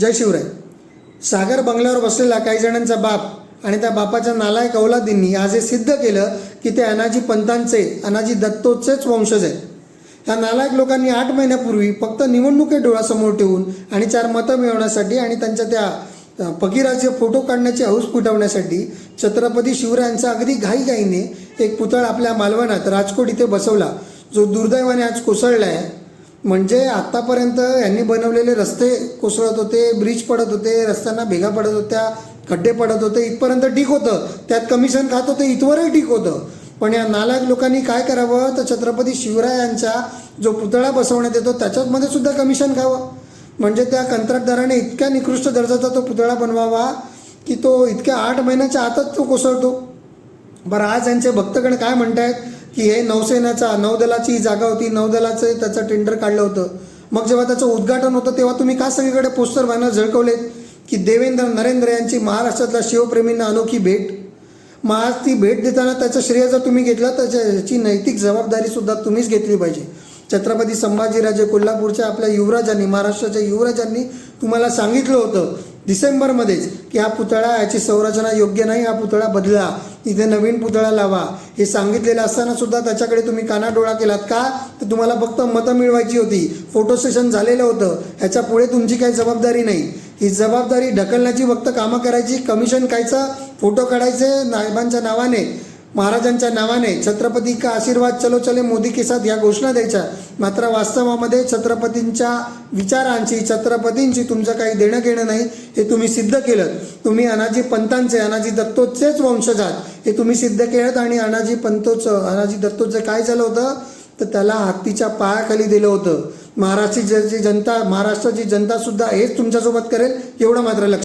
जय शिवराय. सागर बंगल्यावर बसलेला काही जणांचा बाप आणि त्या बापाच्या नालायक औलादींनी आज हे सिद्ध केलं की ते अनाजी पंतांचे अनाजी दत्तोचेच वंशज आहेत. ह्या नालायक लोकांनी आठ महिन्यापूर्वी फक्त निवडणुके डोळ्यासमोर ठेवून आणि चार मतं मिळवण्यासाठी आणि त्यांच्या त्या फकीराचे फोटो काढण्याची हौस पुटवण्यासाठी छत्रपती शिवरायांचा अगदी घाईघाईने एक पुतळा आपल्या मालवणात राजकोट इथे बसवला जो दुर्दैवाने आज कोसळला आहे म्हणजे आतापर्यंत यांनी बनवलेले रस्ते कोसळत होते ब्रिज पडत होते रस्त्यांना भेगा पडत होत्या खड्डे पडत होते. इथपर्यंत ठीक होतं. त्यात कमिशन खात होते इथवरही ठीक होतं. पण या नालायक लोकांनी काय करावं? तर छत्रपती शिवरायांचा जो पुतळा बसवण्यात येतो त्याच्यामध्ये सुद्धा कमिशन खावं. म्हणजे त्या कंत्राटदाराने इतक्या निकृष्ट दर्जाचा तो पुतळा बनवावा की तो इतक्या आठ महिन्याच्या आतच तो कोसळतो. बरं आज यांचे भक्तगण काय म्हणतायत? की हे नौसेनेचा नौदलाची जागा होती नौदलाचं त्याचं टेंडर काढलं होतं. मग जेव्हा त्याचं उद्घाटन होतं तेव्हा तुम्ही का सगळीकडे पोस्टर बॅनर झळकवलेत? की देवेंद्र नरेंद्र यांची महाराष्ट्रातल्या शिवप्रेमींना अनोखी भेट. महाराज ती भेट देताना त्याचं श्रेय जर तुम्ही घेतलं तर त्याची नैतिक जबाबदारीसुद्धा तुम्हीच घेतली पाहिजे. छत्रपती संभाजीराजे कोल्हापूरच्या आपल्या युवराजांनी महाराष्ट्राच्या युवराजांनी तुम्हाला सांगितलं होतं डिसेंबरमध्येच की हा पुतळा याची संरचना योग्य नाही हा पुतळा बदला. इथे नवीन पुतळा लावा. हे सांगितलेलं असताना सुद्धा त्याच्याकडे तुम्ही कानाडोळा केलात का? तर तुम्हाला फक्त मतं मिळवायची होती. फोटो सेशन झालेलं होतं. ह्याच्या पुढे तुमची काही जबाबदारी नाही. ही जबाबदारी ढकलण्याची फक्त कामं करायची कमिशन खायचं फोटो काढायचे नायबांच्या नावाने. महाराजांच्या नावाने छत्रपती का आशीर्वाद चलो चले मोदी के साथ या घोषणा द्यायच्या. मात्र वास्तवामध्ये छत्रपतींच्या विचारांची छत्रपतींची तुमचं काही देणं घेणं नाही हे तुम्ही सिद्ध केलं तुम्ही अनाजी पंतांचे अनाजी दत्तोचेच वंशज आहात हे तुम्ही सिद्ध केलं आणि अनाजी पंतोचं अनाजी दत्तोचं काय झालं होतं? तर त्याला हत्तीच्या पायाखाली दिलं होतं. महाराष्ट्राची जी जनता महाराष्ट्राची जनतासुद्धा हेच तुमच्यासोबत करेल एवढं मात्र लक्ष